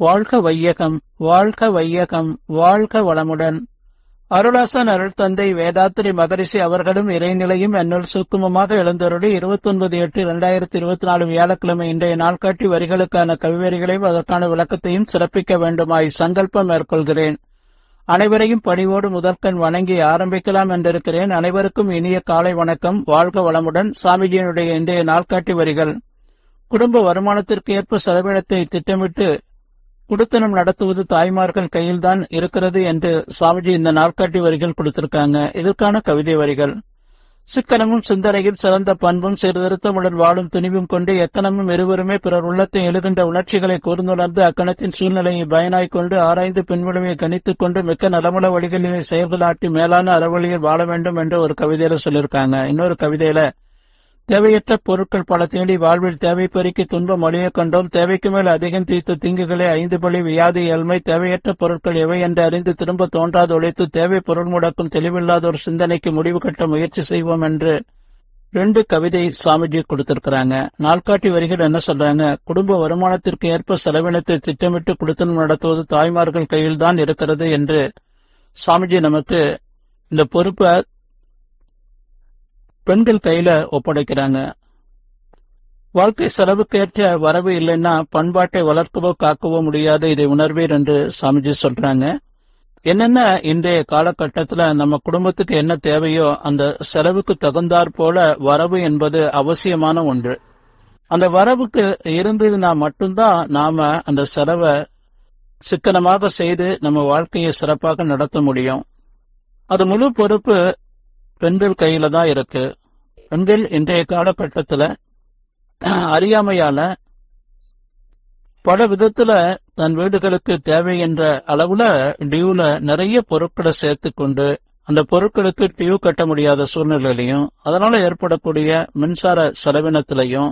வாழ்க வையகம் வாழ்க வையகம் வாழ்க வளமுடன். அருளாசன் அருள் தந்தை வேதாத்திரி மகரிஷி அவர்களும் இறைநிலையும் என்னுள் சுக்குமமாக எழுந்தருளி இருபத்தி ஒன்பது எட்டு இரண்டாயிரத்தி இருபத்தி நாலு வியாழக்கிழமை இன்றைய நாள்காட்டி வரிகளுக்கான கவிவரிகளையும் அதற்கான விளக்கத்தையும் சிறப்பிக்க வேண்டுமாய் சங்கல்பம் மேற்கொள்கிறேன். அனைவரையும் பணிவோடு முதற்கண் வணங்கி ஆரம்பிக்கலாம் என்றிருக்கிறேன். அனைவருக்கும் இனிய காலை வணக்கம். வாழ்க வளமுடன். சாமிஜியினுடைய இன்றைய நாள்காட்டி வரிகள். குடும்ப வருமானத்திற்கு ஏற்ப செலவினத்தை திட்டமிட்டு குடுத்தனம் நடத்துவது தாய்மார்கள் கையில்தான் இருக்கிறது என்று சுவாமிஜி இந்த நாற்காட்டி வரிகள் கொடுத்திருக்காங்க. இதற்கான கவிதை வரிகள். சிக்கனமும் சிந்தனையில் சிறந்த பண்பும் சீர்திருத்தமுடன் வாழும் துணிவும் கொண்டு எத்தனமும் இருவருமே பிறர் உள்ளத்தை எழுகின்ற உணர்ச்சிகளை கூர்ந்துணர்ந்து அக்கணத்தின் சூழ்நிலையை பயனாய்க் கொண்டு ஆராய்ந்து பின்விடுமையை கணித்துக் கொண்டு மிக்க நலமுள்ள வழிகளிலே செயல்களாட்டி மேலான அறவழியில் வாழ வேண்டும் என்று ஒரு கவிதையில சொல்லியிருக்காங்க. இன்னொரு கவிதையில தேவையற்ற பொருட்கள் பல தேடி வாழ்வில் தேவை பெருக்கி துன்பம் அழிய கண்டோம். தேவைக்கு மேல் அதிகம் தீர்த்து திங்குகளை ஐந்து பழி வியாதி ஏழ்மை தேவையற்ற பொருட்கள் எவை என்று அறிந்து திரும்ப தோன்றாது உழைத்து தேவை பொருள் முடக்கும் தெளிவில்லாத ஒரு சிந்தனைக்கு முடிவு கட்ட முயற்சி செய்வோம் என்று ரெண்டு கவிதை சாமிஜி கொடுத்திருக்கிறாங்க. நாள்காட்டி வரிகள் என்ன சொல்றாங்க? குடும்ப வருமானத்திற்கு ஏற்ப செலவினத்தை திட்டமிட்டு குடுத்தனம் நடத்துவது தாய்மார்கள் கையில்தான் இருக்கிறது என்று சாமிஜி நமக்கு இந்த பொறுப்பை பெண்கள் கையில ஒப்படைக்கிறாங்க. வாழ்க்கை செலவுக்கேற்ற வரவு இல்லைன்னா பண்பாட்டை வளர்க்கவோ காக்கவோ முடியாது. இதை உணர்வீர் என்று சாமிஜி சொல்றாங்க. என்னென்ன இன்றைய காலகட்டத்துல நம்ம குடும்பத்துக்கு என்ன தேவையோ அந்த செலவுக்கு தகுந்தாற் போல வரவு என்பது அவசியமான ஒன்று. அந்த வரவுக்கு இருந்ததுன்னா மட்டும்தான் நாம அந்த செலவை சிக்கனமாக செய்து நம்ம வாழ்க்கையை சிறப்பாக நடத்த முடியும். அது முழு பொறுப்பு பெண்கள் கையில தான் இருக்கு. பெண்கள் இன்றைய காலகட்டத்துல அறியாமையால பல விதத்துல தன் வீடுகளுக்கு தேவை என்ற அளவுல டியூல நிறைய பொருட்களை சேர்த்து கொண்டு அந்த பொருட்களுக்கு டியூ கட்ட முடியாத சூழ்நிலையிலையும் அதனால ஏற்படக்கூடிய மின்சார செலவினத்திலையும்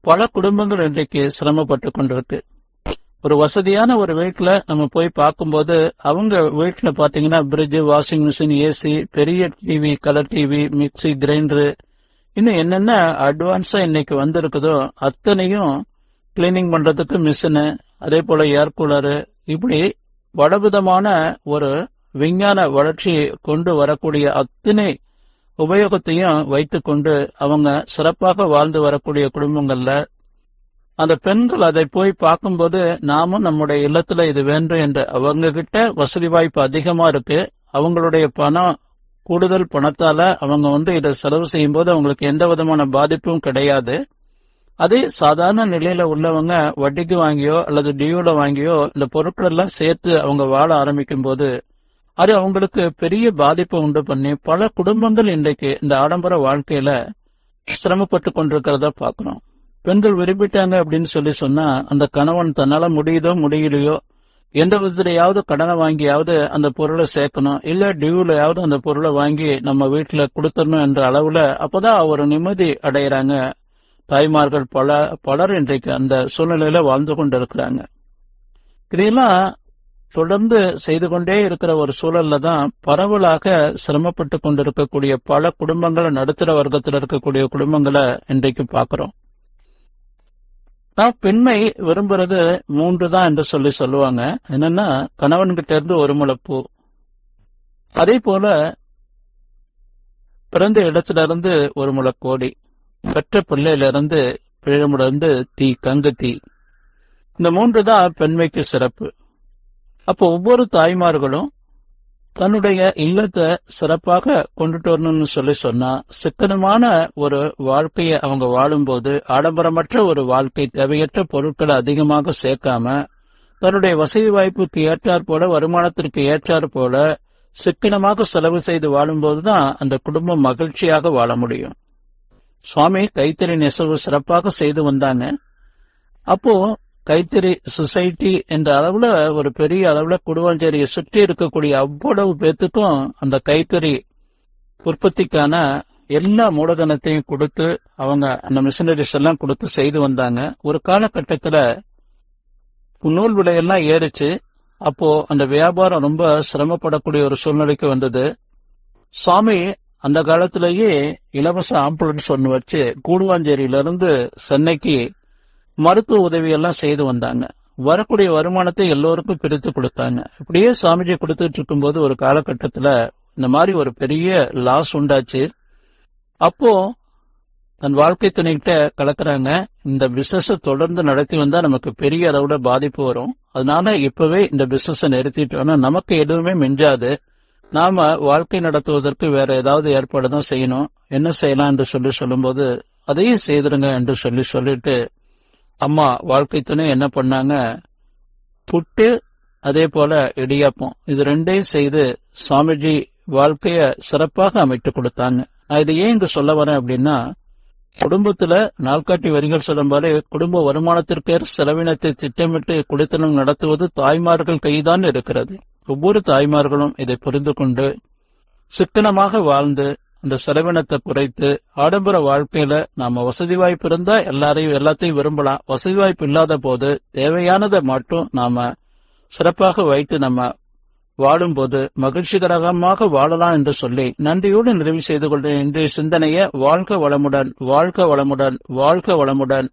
பல குடும்பங்கள் இன்றைக்கு சிரமப்பட்டு கொண்டிருக்கு. ஒரு வசதியான ஒரு வீட்டுல நம்ம போய் பார்க்கும்போது அவங்க வீட்டுல பாத்தீங்கன்னா பிரிட்ஜ் வாஷிங் மிஷின் ஏசி பெரிய TV colour TV mixie grinder இன்னும் என்னென்ன அட்வான்ஸா இன்னைக்கு வந்திருக்குதோ அத்தனையும் கிளீனிங் பண்றதுக்கு மிஷினு அதே போல ஏர் கூலரு இப்படி வடவிதமான ஒரு விஞ்ஞான வளர்ச்சி கொண்டு வரக்கூடிய அத்தனை உபயோகத்தையும் வைத்துக்கொண்டு அவங்க சிறப்பாக வாழ்ந்து வரக்கூடிய குடும்பங்கள்ல அந்த பெண்கள் அதை போய் பார்க்கும்போது நாமும் நம்முடைய இல்லத்துல இது வேண்டும் என்று அவங்க கிட்ட வசதி வாய்ப்பு அதிகமா இருக்கு. அவங்களுடைய பணம் கூடுதல் பணத்தால அவங்க வந்து இதை செலவு செய்யும் போது அவங்களுக்கு எந்த விதமான பாதிப்பும் கிடையாது. அதே சாதாரண நிலையில உள்ளவங்க வட்டிக்கு வாங்கியோ அல்லது டியூல வாங்கியோ இந்த பொருட்கள் எல்லாம் சேர்த்து அவங்க வாழ ஆரம்பிக்கும் போது அது அவங்களுக்கு பெரிய பாதிப்பை உண்டு பண்ணி பல குடும்பங்கள் இன்றைக்கு இந்த ஆடம்பர வாழ்க்கையில சிரமப்பட்டு கொண்டிருக்கிறத பாக்குறோம் பெண்கள் விரும்பிட்டாங்க அப்படின்னு சொல்லி சொன்னா அந்த கணவன் தன்னால முடியுதோ முடியலையோ எந்த விதத்திலையாவது கடனை வாங்கியாவது அந்த பொருளை சேர்க்கணும் இல்ல டியூலையாவது அந்த பொருளை வாங்கி நம்ம வீட்டுல கொடுத்துடணும் என்ற அளவுல அப்பதான் ஒரு நிம்மதி அடையிறாங்க. தாய்மார்கள் பல பலர் இன்றைக்கு அந்த சூழ்நிலையில வாழ்ந்து கொண்டு இருக்கிறாங்க இதெல்லாம் தொடர்ந்து செய்து கொண்டே இருக்கிற ஒரு சூழல்ல தான் பரவலாக சிரமப்பட்டு கொண்டிருக்கக்கூடிய பல குடும்பங்களை நடுத்தர வர்க்கத்தில் இருக்கக்கூடிய குடும்பங்களை இன்றைக்கு பார்க்கிறோம். நான் பெண்மை விரும்புறது மூன்று தான் என்று சொல்லி சொல்லுவாங்க. என்னன்னா கணவன்கிட்ட இருந்து ஒரு முளைப்பூ அதே போல பிறந்த இடத்துல இருந்து ஒரு முளைக்கோடி பெற்ற பிள்ளையில இருந்து பிழமுடந்து தீ கங்கு தீ. இந்த மூன்று தான் பெண்மைக்கு சிறப்பு. அப்போ ஒவ்வொரு தாய்மார்களும் தன்னுடைய இல்லத்தை சிறப்பாக கொண்டுட்டு வரணும்னு சொல்லி சொன்னா சிக்கனமான ஒரு வாழ்க்கையை அவங்க வாழும்போது ஆடம்பரமற்ற ஒரு வாழ்க்கை தேவையற்ற பொருட்களை அதிகமாக சேர்க்காம தன்னுடைய வசதி வாய்ப்புக்கு ஏற்றாற் போல வருமானத்திற்கு ஏற்றாற் போல சிக்கனமாக செலவு செய்து வாழும்போதுதான் அந்த குடும்பம் மகிழ்ச்சியாக வாழ முடியும். சுவாமி கைத்தறி நெசவு சிறப்பாக செய்து வந்தாங்க. அப்போ கைத்தறி சொசைட்டி என்ற அளவுல ஒரு பெரிய அளவுல குடுவாஞ்சேரியை சுற்றி இருக்கக்கூடிய அவ்வளவு பேத்துக்கும் அந்த கைத்தறி உற்பத்திக்கான எல்லா மூலதனத்தையும் கொடுத்து அவங்க அந்த மிஷினரிஸ் எல்லாம் கொடுத்து செய்து வந்தாங்க. ஒரு காலகட்டத்துல நூல் விலையெல்லாம் ஏறிச்சு. அப்போ அந்த வியாபாரம் ரொம்ப சிரமப்படக்கூடிய ஒரு சூழ்நிலைக்கு வந்தது. சாமி அந்த காலத்திலேயே இலவச ஆம்புலன்ஸ் ஒன்று வச்சு கூடுவாஞ்சேரியில இருந்து சென்னைக்கு மருத்துவ உதவியெல்லாம் செய்து வந்தாங்க. வரக்கூடிய வருமானத்தை எல்லோருக்கும் பிரித்து கொடுத்தாங்க. இப்படியே சாமிஜி கொடுத்துட்டு இருக்கும்போது ஒரு காலகட்டத்துல இந்த மாதிரி ஒரு பெரிய லாஸ் உண்டாச்சு. அப்போ தன் வாழ்க்கை துணைகிட்ட கலக்குறாங்க. இந்த பிசினஸ் தொடர்ந்து நடத்தி வந்தா நமக்கு பெரிய அளவுல பாதிப்பு வரும். அதனால இப்பவே இந்த பிசினஸ் நிறுத்திட்டோம்னா நமக்கு எதுவுமே மிஞ்சாது. நாம வாழ்க்கை நடத்துவதற்கு வேற ஏதாவது ஏற்பாடு தான் செய்யணும். என்ன செய்யலாம் என்று சொல்லி சொல்லும்போது அதையும் செய்திருங்க என்று சொல்லி சொல்லிட்டு அம்மா வாழ்க்கை துணை என்ன பண்ணாங்க? புட்டு அதே போல இடியாப்பம். இது ரெண்டையும் செய்து சுவாமிஜி வாழ்க்கைய சிறப்பாக அமைத்து கொடுத்தாங்க. நான் இதை ஏன் இங்கு சொல்ல வரேன் அப்படின்னா குடும்பத்துல நாள்காட்டி வரிகள் சொல்லும்போது குடும்ப வருமானத்திற்கேற செலவினத்தை திட்டமிட்டு குடித்தனம் நடத்துவது தாய்மார்கள் கைதான் இருக்கிறது. ஒவ்வொரு தாய்மார்களும் இதை புரிந்து கொண்டு சிக்கனமாக வாழ்ந்து அந்த செலவினத்தை குறைத்து ஆடம்பர வாழ்க்கையில நாம வசதி வாய்ப்பு இருந்தா எல்லாரையும் எல்லாத்தையும் விரும்பலாம். வசதி வாய்ப்பு இல்லாத போது தேவையானதை மட்டும் நாம சிறப்பாக வைத்து நம்ம வாழும்போது மகிழ்ச்சிகரமாக வாழலாம் என்று சொல்லி நன்றியோடு நிறைவு செய்து கொள்கிறேன். இன்றைய சிந்தனைய வாழ்க வளமுடன் வாழ்க வளமுடன் வாழ்க வளமுடன்.